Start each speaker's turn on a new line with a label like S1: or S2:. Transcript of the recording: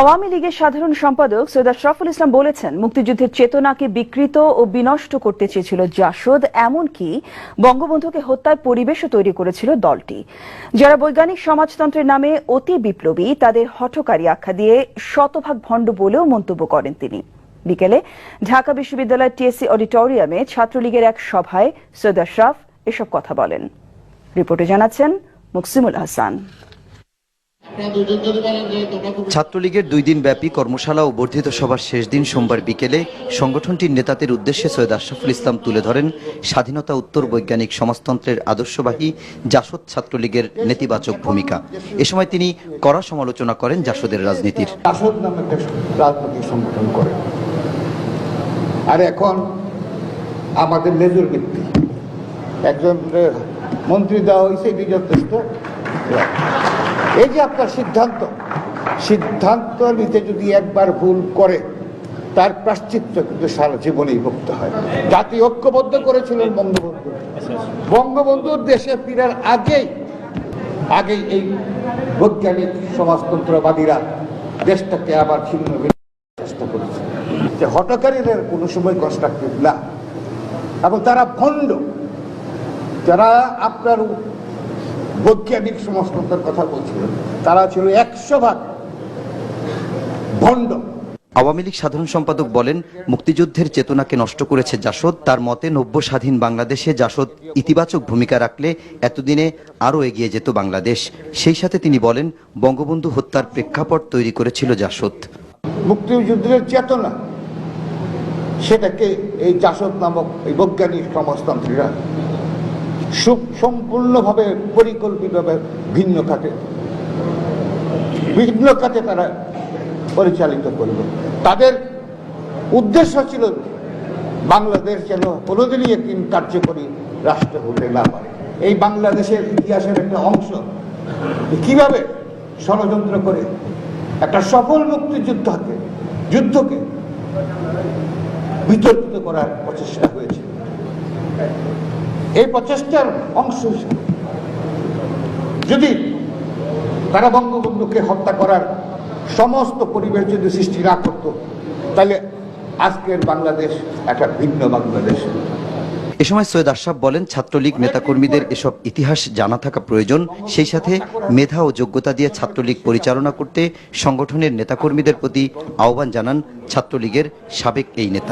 S1: আওয়ামী লীগের সাধারণ সম্পাদক সৈয়দ আশরাফুল ইসলাম বলেছেন, মুক্তিযুদ্ধের চেতনাকে বিকৃত ও বিনষ্ট করতে চেয়েছিল জাসদ, এমনকি বঙ্গবন্ধুকে হত্যার পরিবেশও তৈরি করেছিল দলটি। যারা বৈজ্ঞানিক সমাজতন্ত্রের নামে অতি বিপ্লবী, তাদের হঠকারী আখ্যা দিয়ে শতভাগ ভণ্ড বলেও মন্তব্য করেন তিনি। বিকেলে ঢাকা বিশ্ববিদ্যালয়ের টিএসসি অডিটোরিয়ামে ছাত্রলীগের এক সভায় সৈয়দ আশরাফ এসব কথা বলেন। রিপোর্টে জানাচ্ছেন মুকসিমুল হাসান।
S2: ছাত্রলীগের দুই দিন ব্যাপী কর্মশালা ও বর্ধিত সভার শেষ দিন সোমবার বিকেলে সংগঠনটির নেতাদের উদ্দেশ্যে সৈয়দ আশরাফুল ইসলাম তুলে ধরেন স্বাধীনতা উত্তর বৈজ্ঞানিক সমাজতন্ত্রের আদর্শবাহী জাসদ ছাত্রলীগের নেতিবাচক ভূমিকা। এ সময় তিনি কড়া সমালোচনা করেন জাসদের রাজনীতির।
S3: আর এখন আমাদের একজন মন্ত্রী দেওয়া হয়েছে এই যে আপনার সিদ্ধান্ত সিদ্ধান্ত নিতে যদি একবার ভুল করে, তার প্রাশ্চিত্য কিন্তু সারা জীবনেই ভুগতে হয়। জাতি ঐক্যবদ্ধ করেছিলেন বঙ্গবন্ধু। বঙ্গবন্ধুর দেশে ফিরার আগেই আগেই এই বৈজ্ঞানিক সমাজতন্ত্রবাদীরা দেশটাকে আবার ছিন্ন চেষ্টা করেছে। যে হটকারীদের কোনো সময় কনস্ট্রাকটিভ না। এবং তারা ভণ্ড। যারা আপনার বৈজ্ঞানিক সমাজতন্ত্রের কথা বলছিলেন। তারা ছিল একশো ভাগ ভণ্ড।
S2: আওয়ামী লীগ সাধারণ সম্পাদক বলেন মুক্তিযুদ্ধের চেতনাকে নষ্ট করেছে জাসদ তার মতে নব্য স্বাধীন বাংলাদেশে জাসদ ইতিবাচক ভূমিকা রাখলে এতদিনে আরও এগিয়ে যেত বাংলাদেশ। সেই সাথে তিনি বলেন বঙ্গবন্ধু হত্যার প্রেক্ষাপট তৈরি করেছিল জাসদ।
S3: মুক্তিযুদ্ধের চেতনা সেটাকে এই জাসদ নামক এই বৈজ্ঞানিক সমাজতন্ত্রীরা সম্পূর্ণভাবে পরিকল্পিতভাবে ভিন্ন খাতে। ভিন্ন খাতে তারা পরিচালিত করল তাদের উদ্দেশ্য ছিল বাংলাদেশ যেন কোনোদিনই একদিন কার্যকরী রাষ্ট্র হতে না পারে। এই বাংলাদেশের ইতিহাসের একটা অংশ। কীভাবে ষড়যন্ত্র করে একটা সফল মুক্তিযুদ্ধকে যুদ্ধকে বিতর্কিত করার প্রচেষ্টা হয়েছে। এই প্রচেষ্টার অংশ যদি তারা বঙ্গবন্ধুকে হত্যা করার সমস্ত পরিবেশ যদি সৃষ্টি না করতো, তাহলে আজকের বাংলাদেশ একটা ভিন্ন বাংলাদেশ।
S2: এ সময় সৈয়দ আশরাফ বলেন, ছাত্রলীগ নেতাকর্মীদের এসব ইতিহাস জানা থাকা প্রয়োজন। সেই সাথে মেধা ও যোগ্যতা দিয়ে ছাত্রলীগ পরিচালনা করতে সংগঠনের নেতাকর্মীদের প্রতি আহ্বান জানান ছাত্রলীগের সাবেক এই নেতা।